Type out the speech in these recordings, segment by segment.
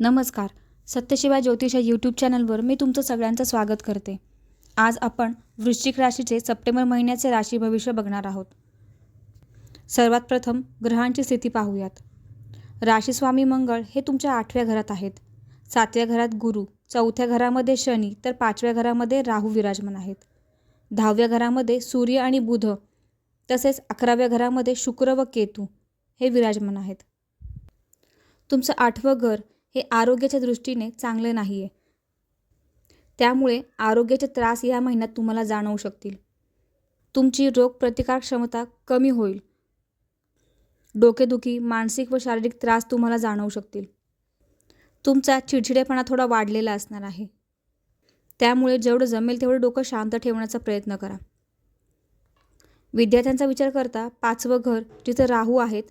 नमस्कार. सत्यशिवाय ज्योतिष या यूट्यूब चॅनलवर मी तुमचं सगळ्यांचं स्वागत करते. आज आपण वृश्चिक राशीचे सप्टेंबर महिन्याचे राशी भविष्य बघणार आहोत. सर्वात प्रथम ग्रहांची स्थिती पाहूयात. राशीस्वामी मंगळ हे तुमच्या आठव्या घरात आहेत. सातव्या घरात गुरु चौथ्या घरामध्ये शनी तर पाचव्या घरामध्ये राहू विराजमान आहेत. दहाव्या घरामध्ये सूर्य आणि बुध तसेच अकराव्या घरामध्ये शुक्र व केतू हे विराजमान आहेत. तुमचं आठवं घर हे आरोग्याच्या दृष्टीने चांगले नाही आहे त्यामुळे आरोग्याचे त्रास या महिन्यात तुम्हाला जाणवू शकतील. तुमची रोगप्रतिकार क्षमता कमी होईल. डोकेदुखी मानसिक व शारीरिक त्रास तुम्हाला जाणवू शकतील. तुमचा चिडचिडेपणा थोडा वाढलेला असणार आहे. त्यामुळे जेवढं जमेल तेवढं डोकं शांत ठेवण्याचा प्रयत्न करा. विद्यार्थ्यांचा विचार करता पाचवं घर जिथं राहू आहेत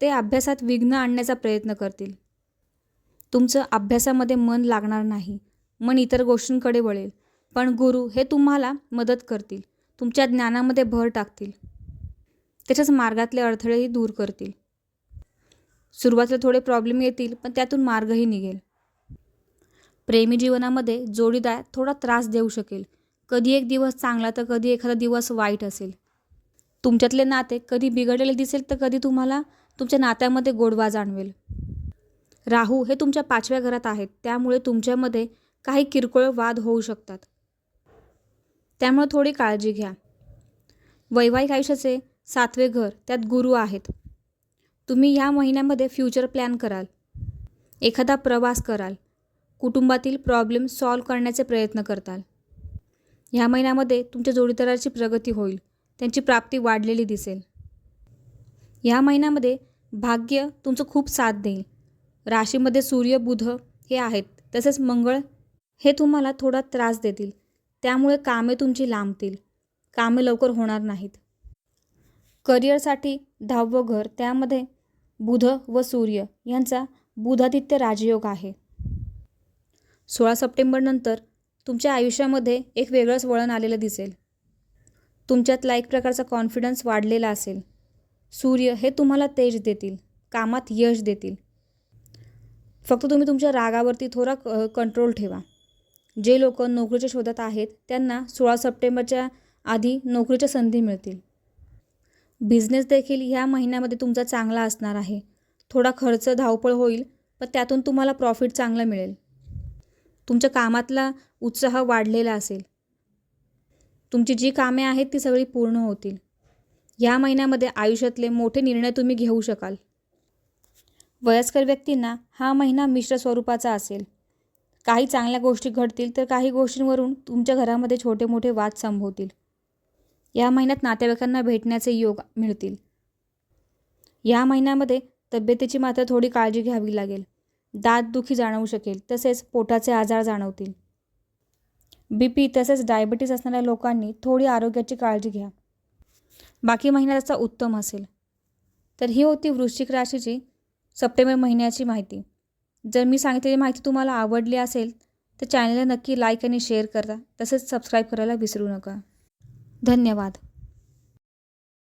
ते अभ्यासात विघ्न आणण्याचा प्रयत्न करतील. तुमचं अभ्यासामध्ये मन लागणार नाही. मन इतर गोष्टींकडे वळेल. पण गुरु हे तुम्हाला मदत करतील. तुमच्या ज्ञानामध्ये भर टाकतील. त्याच्याच मार्गातले अडथळेही दूर करतील. सुरुवातीला थोडे प्रॉब्लेम येतील पण त्यातून मार्गही निघेल. प्रेमी जीवनामध्ये जोडीदार थोडा त्रास देऊ शकेल. कधी एक दिवस चांगला तर कधी एखादा दिवस वाईट असेल. तुमच्यातले नाते कधी बिघडलेले दिसेल तर कधी तुम्हाला तुमच्या नात्यामध्ये गोडवा जाणवेल. राहू हे तुमच्या पाचव्या घरात आहेत. त्यामुळे तुमच्यामध्ये काही किरकोळ वाद होऊ शकतात. त्यामुळे थोडी काळजी घ्या. वैवाहिक आयुष्याचे सातवे घर त्यात गुरु आहेत. तुम्ही ह्या महिन्यामध्ये फ्युचर प्लॅन कराल. एखादा प्रवास कराल. कुटुंबातील प्रॉब्लेम सॉल्व करण्याचे प्रयत्न करताल. ह्या महिन्यामध्ये तुमच्या जोडीदाराची प्रगती होईल. त्यांची प्राप्ती वाढलेली दिसेल. ह्या महिन्यामध्ये भाग्य तुमचं खूप साथ देईल. राशीमध्ये सूर्य बुध हे आहेत. तसेच मंगळ हे तुम्हाला थोडा त्रास देतील. त्यामुळे कामे तुमची लांबतील. कामे लवकर होणार नाहीत. करिअरसाठी दहावं घर त्यामध्ये बुध व सूर्य यांचा बुधादित्य राजयोग आहे. सोळा सप्टेंबरनंतर तुमच्या आयुष्यामध्ये एक वेगळंच वळण आलेलं दिसेल. तुमच्यातला एक प्रकारचा कॉन्फिडन्स वाढलेला असेल. सूर्य हे तुम्हाला तेज देतील. कामात यश देतील. फक्त तुम्ही तुमच्या रागावरती थोडा कंट्रोल ठेवा. जे लोक नोकरीच्या शोधात आहेत त्यांना सोळा सप्टेंबरच्या आधी नोकरीच्या संधी मिळतील. बिझनेस देखील ह्या महिन्यामध्ये तुमचा चांगला असणार आहे. थोडा खर्च धावपळ होईल पण त्यातून तुम्हाला प्रॉफिट चांगलं मिळेल. तुमच्या कामातला उत्साह वाढलेला असेल. तुमची जी कामे आहेत ती सगळी पूर्ण होतील. या महिन्यामध्ये आयुष्यातले मोठे निर्णय तुम्ही घेऊ शकाल. वयस्कर व्यक्तींना हा महिना मिश्र स्वरूपाचा असेल. काही चांगल्या गोष्टी घडतील तर काही गोष्टींवरून तुमच्या घरामध्ये छोटे मोठे वाद संभवतील. या महिन्यात नातेवाईकांना भेटण्याचे योग मिळतील. या महिन्यामध्ये तब्येतीची मात्र थोडी काळजी घ्यावी लागेल. दात दुखी जाणवू शकेल तसेच पोटाचे आजार जाणवतील. बी पी तसेच डायबिटीस असणाऱ्या लोकांनी थोडी आरोग्याची काळजी घ्या. बाकी महिना त्याचा उत्तम असेल. तर ही होती वृश्चिक राशीची सप्टेंबर महिन्याची माहिती. जर मी सांगितलेली माहिती तुम्हाला आवडली असेल तर चॅनलला नक्की लाईक आणि शेअर करा. तसेच सबस्क्राईब करायला विसरू नका. धन्यवाद.